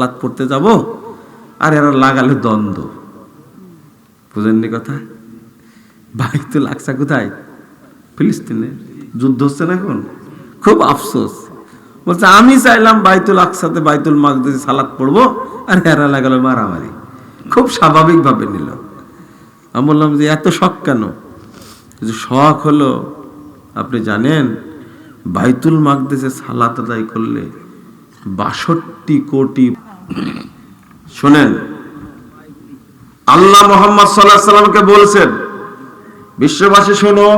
সালাদ পড়তে যাব, আর এরা লাগালে দ্বন্দ্ব। বুঝেননি কথা? বাইতুল আকসা কোথায়? ফিলিস্তিনে। যুদ্ধ হচ্ছে না এখন? খুব আফসোস। বলছে, আমি চাইলাম বাইতুল আকসাতে বাইতুল মাকদিসে সালাদ পড়ব, আর এরা লাগালো মারামারি। খুব স্বাভাবিকভাবে নিল। আমি বললাম যে, এত শখ কেন? যে শখ হলো, আপনি জানেন, বাইতুল মাকদেসে সালাত আদায় করলে বাষট্টি কোটি শোনেন, আল্লাহ মোহাম্মদ সাল্লাহ সাল্লামকে বলছেন, বিশ্ববাসী শোনো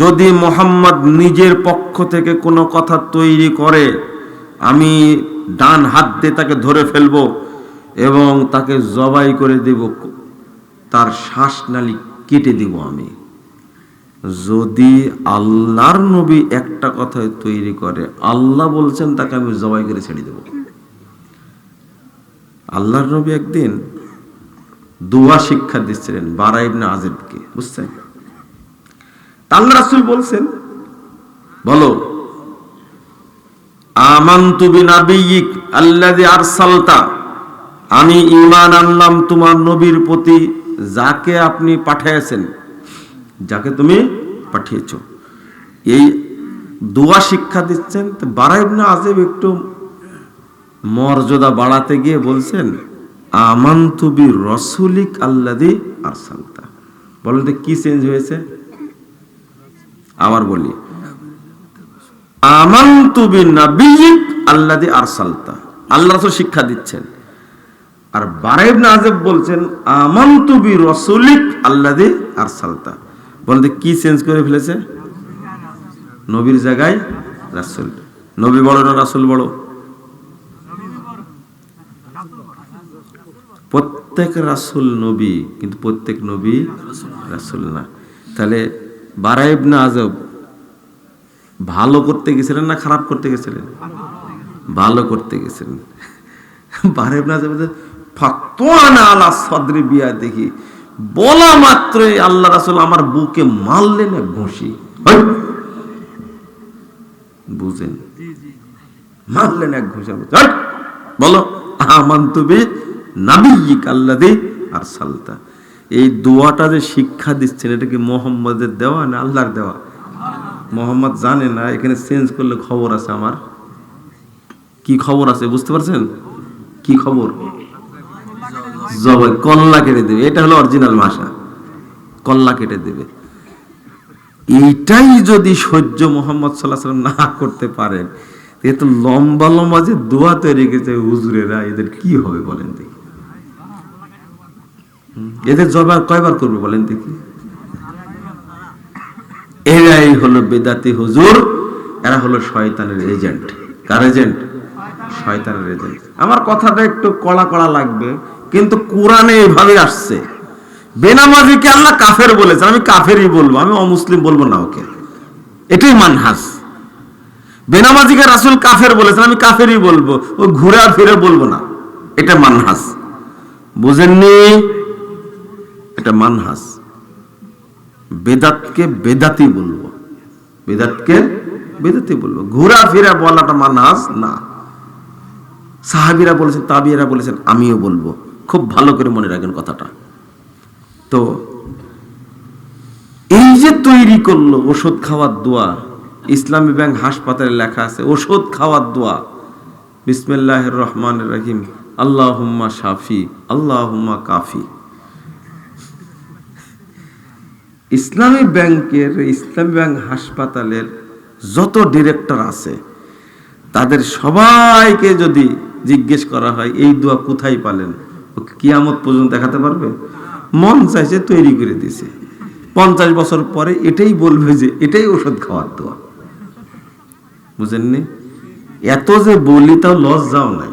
যদি মোহাম্মদ নিজের পক্ষ থেকে কোনো কথা তৈরি করে, আমি ডান হাত দিয়ে তাকে ধরে ফেলব এবং তাকে জবাই করে দেব তার শ্বাসনালী কেটে দিব আমি। যদি আল্লাহর নবী একটা কথা তৈরি করে, আল্লাহ বলছেন তাকে আমি জবাই করে ছেড়ে দেব। আল্লাহর নবী একদিন দোয়া শিক্ষা দিচ্ছিলেন বারা ইবনে আজেবকে বুঝছেন? আল্লাহ রাসূল বলছেন, বলো, আমান্তু বিনাবিয়িক আল্লাযী আরসালতা, আমি ঈমান আনলাম তোমার নবীর প্রতি যাকে আপনি পাঠিয়েছেন, যাকে তুমি পাঠিয়েছ, এই দোয়া শিক্ষা দিচ্ছেন, তো বারা ইবনে আজেব একটু মর্যাদা বাড়াতে গিয়ে বলছেন, আমান্তু বি রসুলিক আল্লাযী আরসালতা। বলেন তো কি চেঞ্জ হয়েছে? আবার বলি, আমান্তু বিনাবিয়িক আল্লাযী আরসালতা। আল্লাহ শিক্ষা দিচ্ছেন। আর বারাইব নাজেব বলছেন, আমান্তু বি রাসূলিক আর সালতা বলতে কি চেঞ্জ করে ফেলেছে? নবীর জায়গায় রাসূল। নবী বড় না রাসূল বড়? প্রত্যেক রাসুল নবী, কিন্তু প্রত্যেক নবী রাসুল না। তাহলে বারাইব না আজব ভালো করতে গেছিলেন না খারাপ করতে গেছিলেন? ভালো করতে গেছিলেন বারেব না ফতোয়ানা আলা সদরি বিয়া দেখি বলা মাত্রই আল্লাহ রাসূল আমার বুকে মারলেন এক ঘুষি। বুঝেন? মারলেন এক ঘুষি! বলো আমান্তু বি নাবিয়িক আল্লাযী আরসালতা। এই দোয়াটা যে শিক্ষা দিচ্ছেন এটা কি মোহাম্মদের দেওয়া না আল্লাহর দেওয়া? মোহাম্মদ জানে না এখানে চেঞ্জ করলে খবর আছে আমার। কি খবর আছে বুঝতে পারছেন? কি খবর? জবাই কল্লা কেটে দেবে। এটা হলো অরিজিনাল ভাষা কল্লা কেটে দেবে। এইটাই যদি সহ্য মোহাম্মদ সাল্লাহ না করতে পারেন লম্বা লম্বা যে দোয়া তৈরি হুজুরেরা, এদের কি হবে বলেন দেখি। এদের কয়বার করবে বলেন দেখি। এরাই হলো বেদাতি হুজুর, এরা হলো শয়তানের এজেন্ট। কার এজেন্ট? শয়তানের এজেন্ট। আমার কথাটা একটু কড়া কড়া লাগবে। কিন্তু কোরআনে এভাবে আসছে। বেনামাজিকে আল্লাহ কাফের বলেছেন, আমি কাফেরই বলব, আমি অমুসলিম বলব না ওকে। এটাই মানহাস বেনামাজিকে রাসুল কাফের বলেছেন, আমি কাফেরই বলব, ও ঘুরে ফিরে বলব না। এটা মানহাস বুঝেননি? এটা মানহাস বেদাতকে বেদাতি বলব। বেদাতকে বেদাতি বলব। ঘোরা ফিরা বলাটা মানহাস না। সাহাবিরা বলেছেন, তাবিয়ারা বলেছেন, আমিও বলব। খুব ভালো করে মনে রাখেন কথাটা। তো, এই যে তৈরি করল ওষুধ খাওয়ার দোয়া, ইসলামী ব্যাংক হাসপাতালে লেখা আছে, ওষুধ খাওয়ার দোয়া। বিসমিল্লাহ রহমান রহিম আল্লাহ হুম্মা শাফি আল্লাহ হুম্মা কাফি। ইসলামী ব্যাংকের, ইসলামী ব্যাংক হাসপাতালের যত ডিরেক্টর আছে, তাদের সবাইকে যদি জিজ্ঞেস করা হয়, এই দোয়া কোথায় পালেন? কিয়ামত পর্যন্ত দেখাতে পারবে? মন চাইছে তৈরি করে দিছে। পঞ্চাশ বছর পরে এটাই বলবে যে এটাই ওষুধ খাওয়ার দোয়া। বুঝেননি? এত যে বলি তাও লজ্জাও নাই।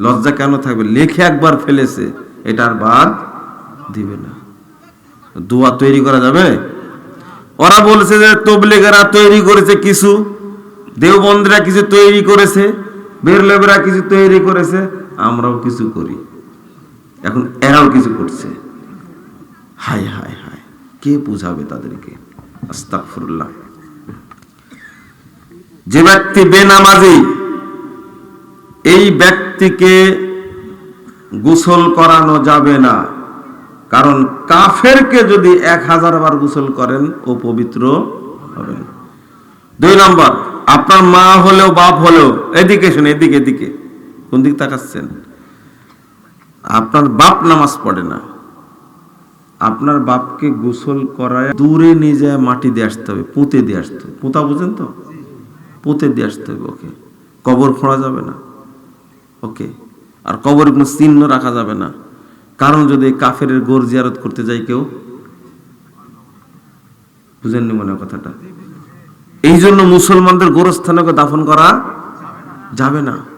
লজ্জা কেন থাকবে? লেখে একবার ফেলেছে এটার বাদ দিবে না। দোয়া তৈরি করা যাবে? ওরা বলছে যে তবলিগেরা তৈরি করেছে কিছু, দেওবন্দরা কিছু তৈরি করেছে, বেরলেবেরা কিছু তৈরি করেছে। আমরাও কিছু করি। এখন এরাও কিছু করছে। হায় হায় হায়, কে বুঝাবে তাদেরকে? আস্তাগফিরুল্লাহ। যে ব্যক্তি বেনামাজি, এই ব্যক্তিকে গোসল করানো যাবে না। কারণ কাফেরকে যদি এক হাজার বার গোসল করেন, ও পবিত্র হবেন। দুই নম্বর, আপনার মা হলেও বাপ হলেও, এদিকে শুনে এদিকে এদিকে। কোন দিক তাকাচ্ছেন? আপনার বাপ নামাজ পড়ে না। আপনার বাপকে গোসল করায় দূরে নিয়ে যায় মাটি দিয়ে আসতে হবে, পুঁতে দিয়ে আসতে হবে। পোঁতা বুঝেন তো? পুঁতে দিয়ে আসতে হবে ওকে। কবর খোঁড়া যাবে না। ওকে। আর কবর কোনো চিহ্ন রাখা যাবে না। কারণ যদি কাফের গোর জিয়ারত করতে যাই কেউ? বুঝেননি মনে কথাটা? এই জন্য মুসলমানদের গোরস্থানকে দাফন করা যাবে না।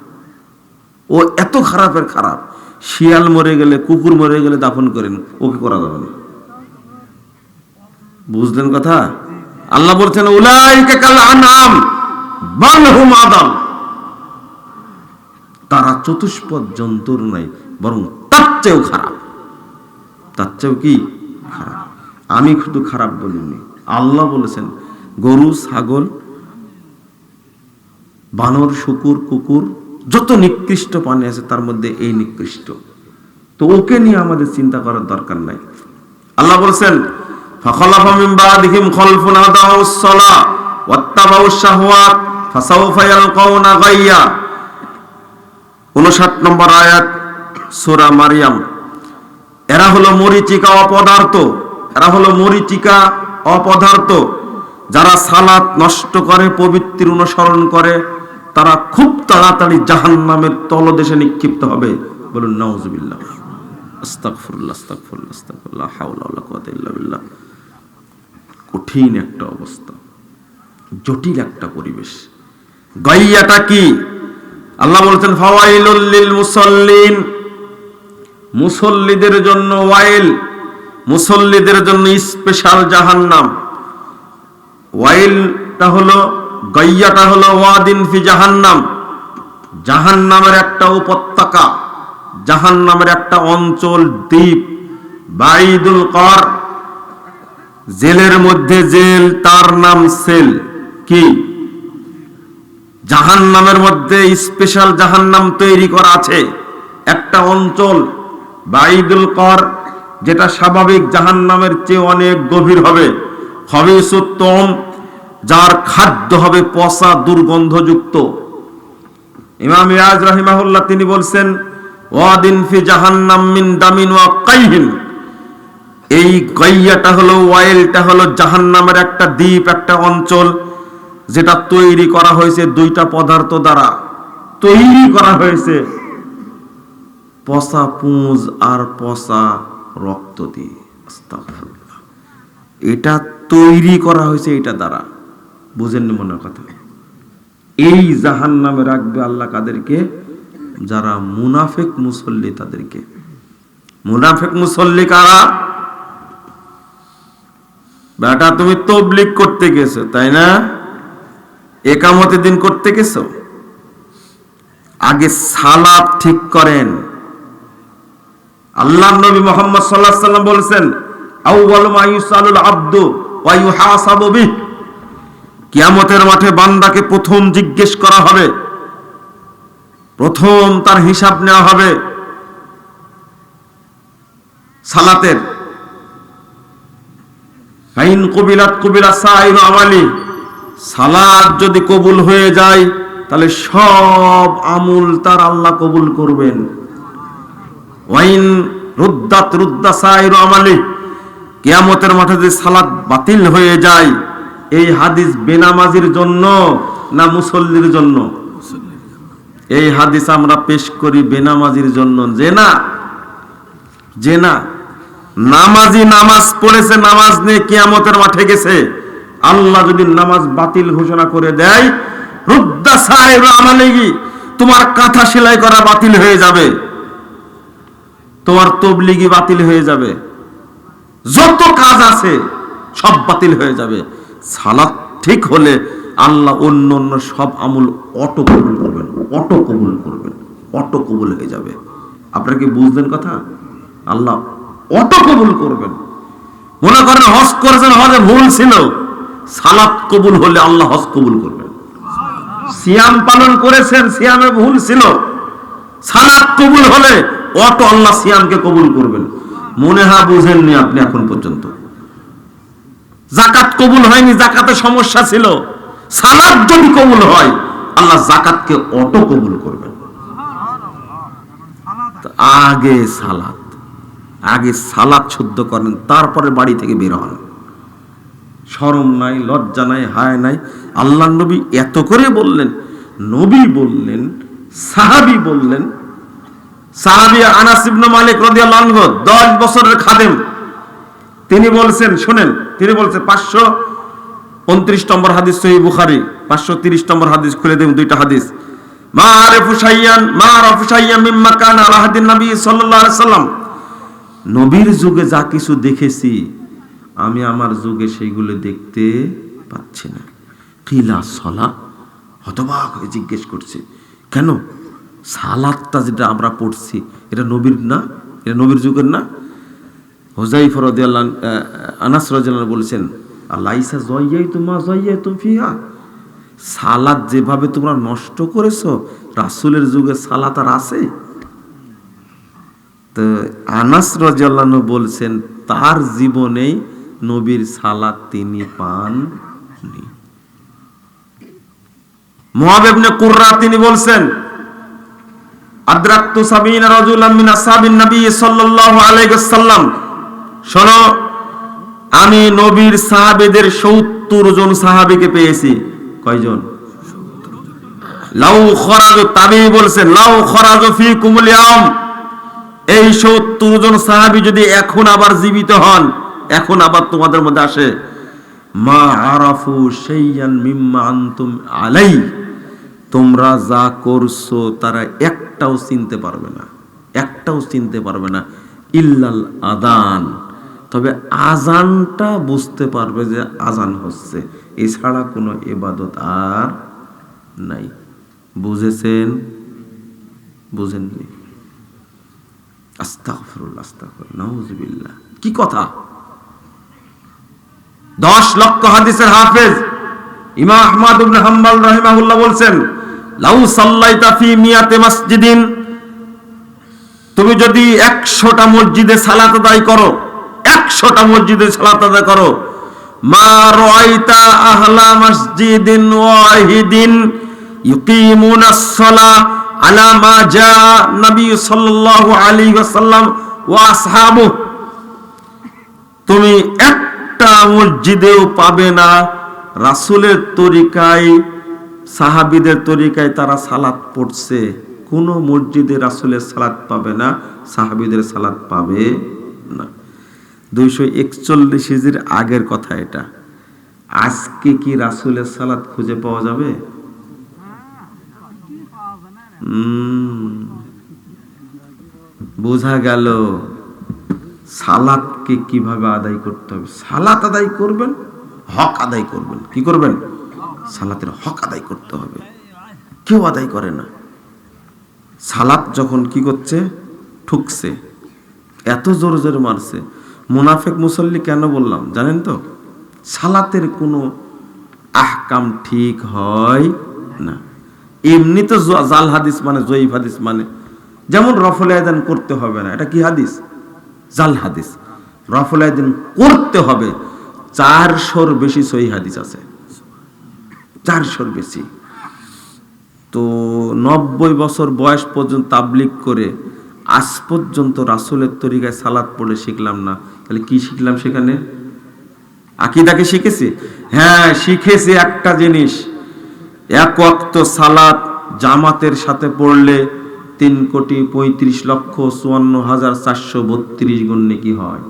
ও এত খারাপের খারাপ। শিয়াল মরে গেলে, কুকুর মরে গেলে দাফন করেন ওকে করা যাবে না? বুঝলেন কথা? আল্লাহ বলছেন তারা চতুষ্পদ জন্তুর নাই, বরং তার চেয়েও খারাপ। তার চেয়েও কি? খারাপ। আমি শুধু খারাপ বলিনি। আল্লাহ বলেছেন, গরু, ছাগল, বানর, শুকুর, কুকুর যত নিকৃষ্ট প্রাণী আছে তার মধ্যে এই নিকৃষ্ট তো ওকে নিয়ে আমাদের চিন্তা করার দরকার নাই আল্লাহ বলছেন فخلف من بعدهم خلف أضاعوا الصلاة واتبعوا الشهوات فسوف يلقون غيا 59 নম্বর আয়াত সূরা মারিয়াম এরা হলো মরিচিকা অপদার্থ এরা হলো মরিচিকা অপদার্থ যারা সালাত নষ্ট করে পবিত্র অনুসরণ করে তারা খুব তাড়াতাড়ি জাহান নামের তলদেশে নিক্ষিপ্ত হবে। বলুন কঠিন একটা অবস্থা, জটিল একটা পরিবেশ। গাইয়াটা কি? আল্লাহ বলছেন লিল মুসল্লিদের জন্য ওয়াইল, মুসল্লিদের জন্য স্পেশাল জাহান্নাম। ওয়াইলটা হলো গাইয়াটা হলো ওয়াদিন ফি জাহান্নাম। জাহান্নামের একটা উপত্যকা, জাহান্নামের একটা অঞ্চল দ্বীপ, বাইদুল কর। জেলের মধ্যে জেল, তার নাম সেল। কি? জাহান্নামের মধ্যে স্পেশাল জাহান্নাম তৈরি করা আছে। একটা অঞ্চল, বাইদুল কর, যেটা স্বাভাবিক জাহান্নামের চেয়ে অনেক গভীর হবে। হবে সত্যম যার খাদ্য হবে পচা দুর্গন্ধযুক্ত। ইমাম ইয়াজ রাহিমাহুল্লাহ তিনি বলছেন, ওয়াদিন ফি জাহান্নাম মিন দামিন ওয়া কাইহিন। এই গাইয়াটা হলো, ওয়াইলটা হলো জাহান্নামের একটা দ্বীপ, একটা অঞ্চল, যেটা তৈরি করা হয়েছে দুইটা পদার্থ দ্বারা। তৈরি করা হয়েছে। পচা পুঁজ আর পচা রক্ত দিয়ে। এটা তৈরি করা হয়েছে এটা দ্বারা। বুঝেননি মনে কথা। এই জাহান নামে রাখবে আল্লাহ কাদেরকে? যারা মুনাফেক মুসল্লি তাদেরকে। মুনাফেক মুসল্লি কারা? বেটা, তুমি তবলিক করতে গেছো, তাই না? একামতে দিন করতে গেছো? আগে সালাত ঠিক করেন। আল্লাহ নবী মোহাম্মদ আলাইহি সাল্লাম বলেছেন ইউসালুল আবদু ওয়া ইউহাসাবু বিহ। কিয়ামতের মাঠে বান্দাকে প্রথম জিজ্ঞেস করা হবে। প্রথম তার হিসাব নেওয়া হবে। সালাতের। ফাইন কবিলাত কবিলা সাইর আমালি। সালাত যদি কবুল হয়ে যায়, তাহলে সব আমুল তার আল্লাহ কবুল করবেন। ওয়াইন রুদ্দাত রুদ্দা সাইর আমালি। কিয়ামতের মাঠে যদি সালাত বাতিল হয়ে যায় এই হাদিস বেনামাজির জন্য না মুসল্লির জন্য? এই হাদিস আমরা পেশ করি বেনামাজির জন্য। যে না যে না। নামাজি নামাজ পড়েছে, নামাজ নিয়ে কিয়ামতের মাঠে গেছে। আল্লাহ যদি নামাজ বাতিল ঘোষণা করে দেয় তোমার কাঁথা সেলাই করা বাতিল হয়ে যাবে। তোমার তবলিগি বাতিল হয়ে যাবে। যত কাজ আছে, সব বাতিল হয়ে যাবে। সালাত ঠিক হলে আল্লাহ অন্য অন্য সব আমল অটো কবুল করবেন, অটো কবুল করবেন, অটো কবুল হয়ে যাবে। আপনারা কি বুঝলেন কথা? আল্লাহ অটো কবুল করবেন। মনে করেন হজ করেছেন, হজে ভুল ছিল। সালাত কবুল হলে আল্লাহ হজ কবুল করবেন। সিয়াম পালন করেছেন, সিয়ামে ভুল ছিল। সালাত কবুল হলে অটো আল্লাহ সিয়ামকে কবুল করবেন। মনে হয় বুঝেননি আপনি এখন পর্যন্ত। জাকাত কবুল হয়নি জাকাতে সমস্যা ছিল। সালাত যদি কবুল হয়, আল্লাহ জাকাতকে অটো কবুল করবেন আগে সালাত আগে সালাত শুদ্ধ করেন, তারপরে বাড়ি থেকে বের হন। শরম নাই, লজ্জা নাই, হায় নাই। আল্লাহ নবী এত করে বললেন, নবী বললেন, সাহাবি বললেন, সাহাবি আনাস ইবনে মালিক রাদিয়াল্লাহু আনহু 10 বছরের খাদেম। তিনি বলছেন, শুনেন, তিনি বলছেন পাঁচশো উনত্রিশ নম্বর হাদিস সহি বুখারি, পাঁচশো তিরিশ নম্বর হাদিস, খুলে দেব দুইটা হাদিস। মা আরেফু সাইয়ান মা আরেফু সাইয়ান মিম্মা কান আলা হাদিন নবী সাল্লাল্লাহু আলাইহি সাল্লাম। নবীর যুগে যা কিছু দেখেছি, আমি আমার যুগে সেইগুলো দেখতে পাচ্ছি না। কিলা সলা, হতবাক হয়ে জিজ্ঞেস করছে, কেন? সালাদটা যেটা আমরা পড়ছি, এটা নবীর না? এটা নবীর যুগের না? হোজাইফ রদিয়াল্লাহ আনাস রাদিয়াল্লাহু বলেছেন, আলাইসা জয়াই তোমা জয়াই তুমি ফিহা? সালাদ যেভাবে তোমরা নষ্ট করেছ, রাসূলের যুগে সালাত আর আছে? তো আনাস রাদিয়াল্লাহু বলছেন, তার জীবনেই নবীর সালাত তিনি পান নি মুআব ইবনে কুররা তিনি বলছেন, আদ্রাক্তু সাবিনা রাজুলাম মিন আসহাবিন নবী সাল্লাল্লাহু আলাইহি ওয়াসাল্লাম। শোনো, আমি নবীর সাহাবেদের সত্তর জন সাহাবিকে পেয়েছি। কয়জন? লাউ খরাজ তাবি বলছেন লাউ খরাজ ফি কুমুলিয়াম এই সত্তর জন সাহাবি যদি এখন আবার জীবিত হন, এখন আবার তোমাদের মধ্যে আসে, মা আরাফু সেইয়ান মিম্মা আনতুম আলাই তোমরা যা করছ, তারা একটাও চিনতে পারবে না, একটাও চিনতে পারবে না, ইল্লাল আদান। তবে আজানটা বুঝতে পারবে যে আজান হচ্ছে। এছাড়া কোনো এবাদত আর নাই। বুঝেছেন? বুঝেননি? আস্তাগফিরুল্লাহ আস্তাগফিরুল্লাহ, নাউজুবিল্লাহ। কি কথা? দশ লক্ষ হাদিসের হাফেজ ইমা আহমদ ইবনে হাম্বল রাহিমাহুল্লাহ বলছেন, লাউ সাল্লাইতা ফি মিয়াতে মাসজিদিন, তুমি যদি একশোটা মসজিদে সালাত আদায় করো একশোটা মসজিদে সালাত করো। মা আহলা মসজিদিন ওয়াহিদিন ইউকিমুনা আলা মা নবী সাল্লাল্লাহু আলাইহি ওয়াসাল্লাম ওয়া আসহাবু তুমি একটা মসজিদেও পাবে না। রাসূলের তরিকায়, সাহাবিদের তরিকায় তারা সালাত পড়ছে। কোন মসজিদে রাসূলের সালাত পাবে না, সাহাবিদের সালাত পাবে দুইশো একচল্লিশ হিজির আগের কথা এটা। আজকে কি রাসুলের সালাত খুঁজে পাওয়া যাবে? বোঝা গেল সালাদকে কীভাবে আদায় করতে হবে। সালাত আদায় করবেন, হক আদায় করবেন। কি করবেন? সালাতের হক আদায় করতে হবে। কেউ আদায় করে না। সালাত যখন কি করছে? ঠুকছে। এত জোরে জোরে মারছে। মুনাফেক মুসল্লি কেন বললাম? জানেন তো? সালাতের কোনো আহকাম ঠিক হয় না। এমনি তো জাল হাদিস মানে জয়ীফ হাদিস মানে। যেমন রফল আয়দান করতে হবে না। এটা কি হাদিস? জাল হাদিস। রফল আয়দান করতে হবে। চারশোর বেশি সহি হাদিস আছে। চারশোর বেশি। তো নব্বই বছর বয়স পর্যন্ত তাবলিক করে আজ পর্যন্ত রাসুলের তরিকায় সালাদ পড়ে শিখলাম না। তাহলে কি শিখলাম সেখানে? আকিদাকে শিখেছি? হ্যাঁ শিখেছি একটা জিনিস। এক অক্ত সালাত জামাতের সাথে পড়লে তিন কোটি পঁয়ত্রিশ লক্ষ চুয়ান্ন হাজার চারশো বত্রিশ গুণ কি হয়।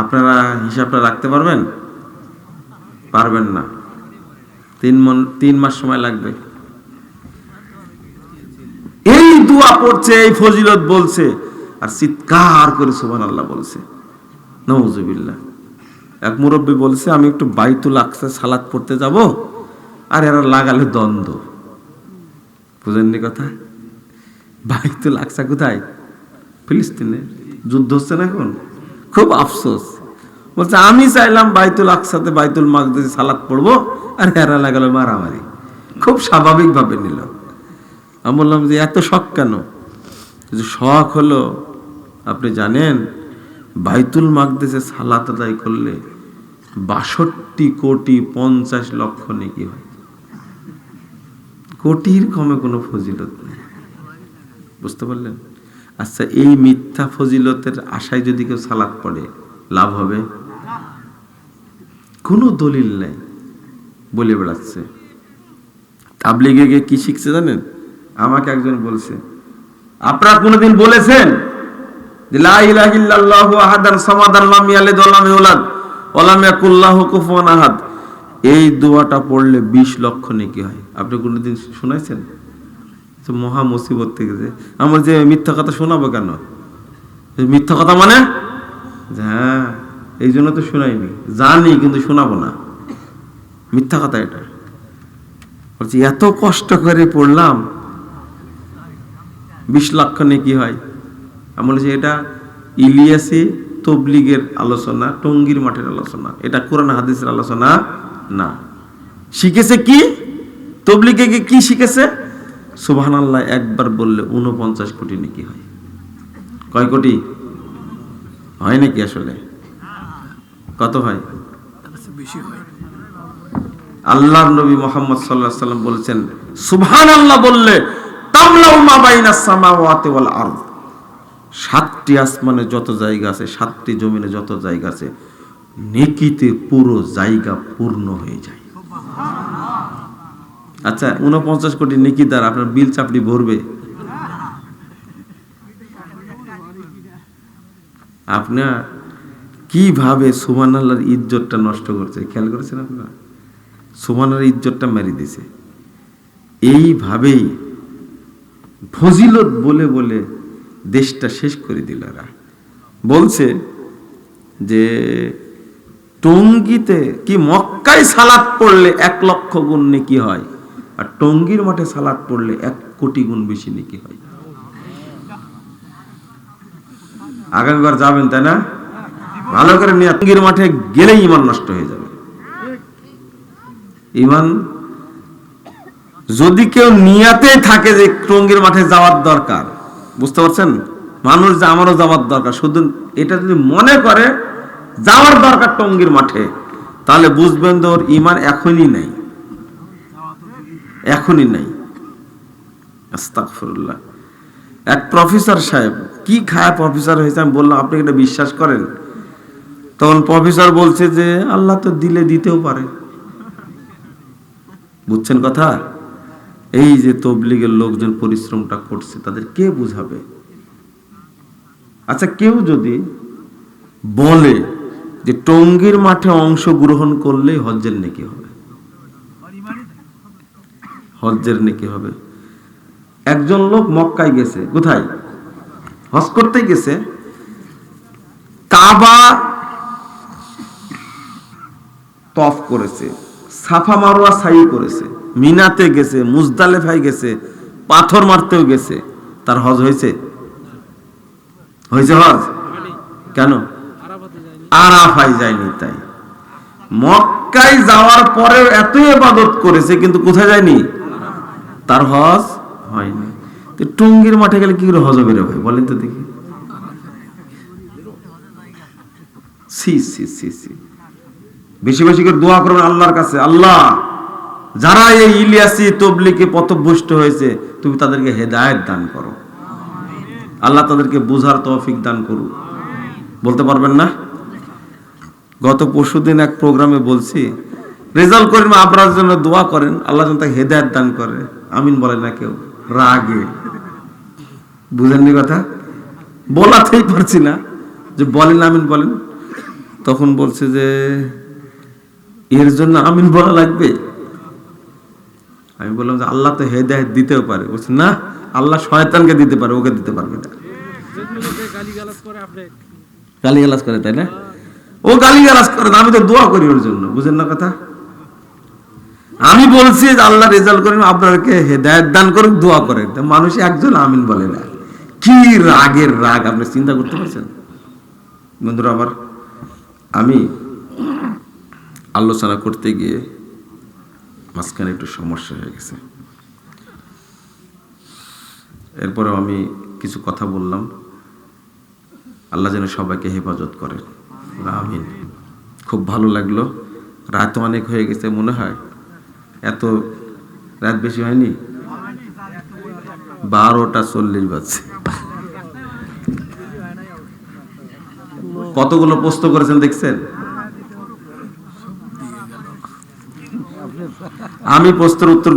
আপনারা হিসাবটা রাখতে পারবেন? পারবেন না। তিন মন তিন মাস সময় লাগবে এই দোয়া পড়ছে এই ফজিলত বলছে। আর চিৎকার করে সুবান আল্লাহ বলছে। নজুবিল্লাহ এক মুরব্বী বলছে, আমি একটু বাইতুল আকসা সালাদ পড়তে যাব, আর এরা লাগালে দ্বন্দ্ব। বুঝেননি কথা? বাইতুল আকসা কোথায়? ফিলিস্তিনে? যুদ্ধ হচ্ছে না এখন? খুব আফসোস। বলছে, আমি চাইলাম বাইতুল আকসাতে বাইতুল মাকদিসে সালাত পড়ব, আর হেরা লাগালো মারামারি। খুব স্বাভাবিকভাবে নিল। আমি বললাম যে এত শখ কেন? শখ হলো, আপনি জানেন, বাইতুল মাকদেশে সালাত আদায় করলে বাষট্টি কোটি পঞ্চাশ লক্ষ নেকি হয়। কোটির কমে কোনো ফজিলত নেই। বুঝতে পারলেন? আচ্ছা এই মিথ্যা ফজিলতের আশায় যদি কেউ সালাত পড়ে, লাভ হবে? কোনো দলিল নেই। বলে বেড়াচ্ছে। তাবলিগে গিয়ে কি শিখছে জানেন? আমাকে একজন বলছে, আপনারা কোনোদিন বলেছেন এই দোয়াটা পড়লে 20 লক্ষ নেকি হয়। আপনি কোনোদিন শুনাইছেন মহা মুসিবত থেকে যে, আমার যে মিথ্যা কথা শোনাবো কেন? মিথ্যা কথা মানে? হ্যাঁ এই জন্য তো শোনাইনি। জানি, কিন্তু শোনাবো না। মিথ্যা কথা এটা। বলছি, এত কষ্ট করে পড়লাম বিশ লক্ষ কি হয়? আমি বলছি এটা ইলিয়াসি তবলিগের আলোচনা, টঙ্গির মাঠের আলোচনা। এটা কোরআন হাদিসের আলোচনা না। শিখেছে কি? তবলিগে কি শিখেছে? সুবহান আল্লাহ একবার বললে উনপঞ্চাশ কোটি নাকি হয়? কয় কোটি? হয় নাকি আসলে? কত হয়? আল্লাহ নবী মোহাম্মদ সাল্লাহ সাল্লাম বলেছেন সুবহান আল্লাহ বললে সাতটি আসমানে যত জায়গা আছে, সাতটি জমিনে যত জায়গা আছে, নেকিতে পুরো জায়গা পূর্ণ হয়ে যায়। আচ্ছা উনপঞ্চাশ কোটি নেকি দ্বারা আপনার বিল চাপড়ি ভরবে। আপনার কীভাবে সুমান আল্লাহর ইজ্জতটা নষ্ট করছে? খেয়াল করেছেন আপনারা? সুমান আল্লাহর ইজ্জতটা মেরে দিছে এইভাবেই ফজিলত বলে বলে দেশটা শেষ করে দিল এরা। বলছে যে টঙ্গিতে কি মক্কায় সালাদ পড়লে এক লক্ষ গুণ নেকি হয়? আর টঙ্গির মাঠে সালাদ পড়লে এক কোটি গুণ বেশি নেকি হয়? আগামীবার যাবেন, তাই না? ভালো করে নিয়ে টঙ্গির মাঠে গেলেই ইমান নষ্ট হয়ে যাবে। ইমান যদি কেউ নিয়াতে থাকে যে টঙ্গির মাঠে যাওয়ার দরকার, বুঝতে পারছেন? মানুষ যে আমারও যাওয়ার দরকার, শুধু এটা যদি মনে করে যাওয়ার দরকার টঙ্গির মাঠে, তাহলে বুঝবেন তো ওর ইমান এখনই নেই। এখনই নেই। আস্তাগফিরুল্লাহ। এক প্রফেসর সাহেব, কি খায় প্রফেসর হয়েছে? আমি বললাম, আপনি এটা বিশ্বাস করেন? তখন প্রফেসর বলছে যে, আল্লাহ তো দিলে দিতেও পারে। বুঝছেন কথা? এই যে তবলিগের লোকজন পরিশ্রমটা করছে, তাদের কে বুঝাবে? আচ্ছা কেউ যদি বলে যে টঙ্গির মাঠে অংশগ্রহণ করলেই হজ্জের নেকি হবে। হজ্জের নেকি হবে। একজন লোক মক্কায় গেছে, কোথায়? হজ করতে গেছে। কাবা তফ করেছে, সাফা মারোয়া সাই করেছে। মিনাতে গেছে, মুজদালেফায় গেছে, পাথর মারতেও গেছে। তার হজ হয়েছে? হয়েছে হজ? কেন? আরাফাই যায়নি তাই। মক্কায় যাওয়ার পরেও এত ইবাদত করেছে, কিন্তু কোথায় যায়নি? তার হজ হয়নি। টুঙ্গির মাঠে গেলে কি করে হজ হবে রে ভাই? বলেন তো দেখি। সি সি সি সি। বেশি বেশি করে দোয়া করবেন আল্লাহর কাছে। আল্লাহ! যারা এই ইলিয়াসি তবলিকে পথভ্রষ্ট হয়েছে, তুমি তাদেরকে হেদায়েত দান করো। আল্লাহ তাদেরকে বুঝার তৌফিক দান করুক। বলতে পারবেন না? গত পরশুদিন এক প্রোগ্রামে বলছি রেজাল্ট করেন আপনার জন্য দোয়া করেন, আল্লাহ যেন তাকে হেদায়ত দান করে। আমিন বলে না কেউ, রাগে। বুঝেননি কথা? বলাতেই পারছি না। যে বলেন আমিন বলেন। তখন বলছে যে, এর জন্য আমিন বলা লাগবে? আমি বললাম যে আল্লাহ তো হেদায়ত দিতেও পারে। বলছে, না, আল্লাহ শয়তানকে দিতে পারে, ওকে দিতে পারবে না। গালি গালাজ করে, তাই না? ও গালি গালাজ করে আমি তো দোয়া করি ওর জন্য, বুঝেন না কথা? আমি বলছি যে আল্লাহ রেজাল্ট করেন আপনাকে হেদায়ত দান করুক দোয়া করেন। মানুষ একজন আমিন বলে না। কি রাগের রাগ, আপনি চিন্তা করতে পারছেন? বন্ধুরা আবার আমি আলোচনা করতে গিয়ে মাঝখানে একটু সমস্যা হয়ে গেছে। এরপরেও আমি কিছু কথা বললাম। আল্লাহ যেন সবাইকে হেফাজত করেন আমিন। খুব ভালো লাগল। রাত অনেক হয়ে গেছে মনে হয়। এত রাত বেশি হয়নি? বারোটা চল্লিশ বাজছে। কতগুলো প্রশ্ন করেছেন দেখছেন? আমি প্রশ্নের উত্তর